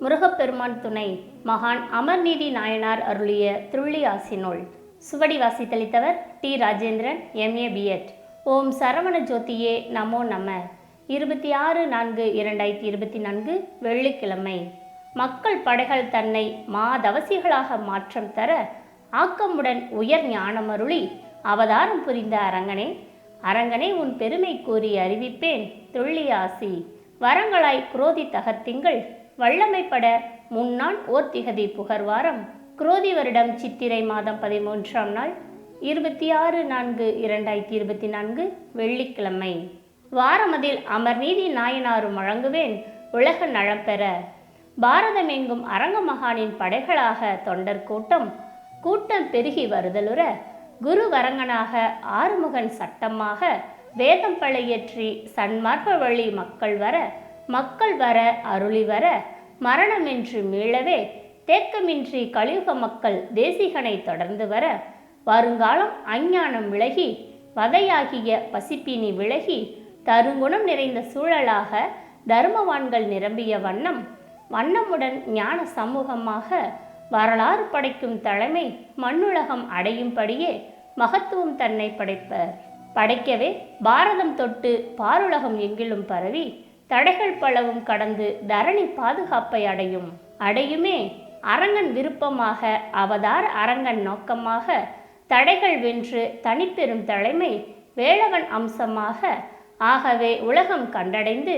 முருகப்பெருமான் துணை மகான் அமர்நீதி நாயனார் அருளிய திருள்ளி ஆசினோள் சுவடி வாசித்தளித்தவர் டி ராஜேந்திரன் எம்ஏ பிஎட் ஓம் சரவண ஜோதியே நமோ நம. இருபத்தி ஆறு நான்கு இரண்டாயிரத்தி இருபத்தி நான்கு வெள்ளிக்கிழமை. மக்கள் படைகள் தன்னை மாதவசிகளாக மாற்றம் தர ஆக்கமுடன் உயர் ஞானமருளி அவதாரம் புரிந்த அரங்கனே. அரங்கனே உன் பெருமை கூறி அறிவிப்பேன் துள்ளியாசி. ஆசி வரங்களாய் குரோதி தகத்திங்கள் வல்லமைப்பட முன்னாள் ஓர்த்திகதி புகர்வாரம் குரோதி வருடம் சித்திரை மாதம் பதிமூன்றாம் நாள் இருபத்தி ஆறு நான்கு இரண்டாயிரத்தி இருபத்தி நான்கு வெள்ளிக்கிழமை. வாரமதில் அமர்நீதி நாயனாரும் வழங்குவேன் உலக நலம் பெற. பாரதமெங்கும் அரங்க மகானின் படைகளாக தொண்டர் கூட்டம் கூட்டம் பெருகி வருதலுற குரு வரங்கனாக ஆறுமுகன் சட்டமாக வேதம் பழையற்றி சன்மார்க்க வழி மக்கள் வர மக்கள் வர அருளி வர மரணமின்றி மீளவே தேக்கமின்றி கலியுக மக்கள் தேசிகனை தொடர்ந்து வர வருங்காலம் அஞ்ஞானம் விலகி வதையாகிய பசிப்பினி விலகி தருங்குணம் நிறைந்த சூழலாக தர்மவான்கள் நிரம்பிய வண்ணம் வண்ணமுடன் ஞான சமூகமாக வரலாறு படைக்கும் தலைமை மண்ணுலகம் அடையும்படியே மகத்துவம் தன்னை படைப்பர். படைக்கவே பாரதம் தொட்டு பாருலகம் எங்கிலும் பரவி தடைகள் பலவும் கடந்து தரணி பாதுகாப்பை அடையும். அடையுமே அரங்கன் விருப்பமாக அவதார அரங்கன் நோக்கமாக தடைகள் வென்று தனிப்பெரும் தலைமை வேளவன் அம்சமாக. ஆகவே உலகம் கண்டடைந்து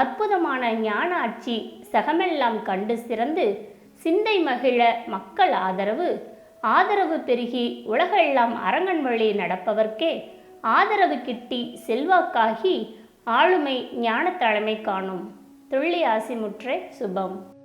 அற்புதமான ஞான ஆட்சி சகமெல்லாம் கண்டு சிறந்து சிந்தை மகிழ மக்கள் ஆதரவு. ஆதரவு பெருகி உலகெல்லாம் அரங்கன் வழி நடப்பவர்க்கே ஆதரவு கிட்டி செல்வாக்காகி ஆளுமை ஞான தலைமை காணும். துள்ளி ஆசிமுற்றே சுபம்.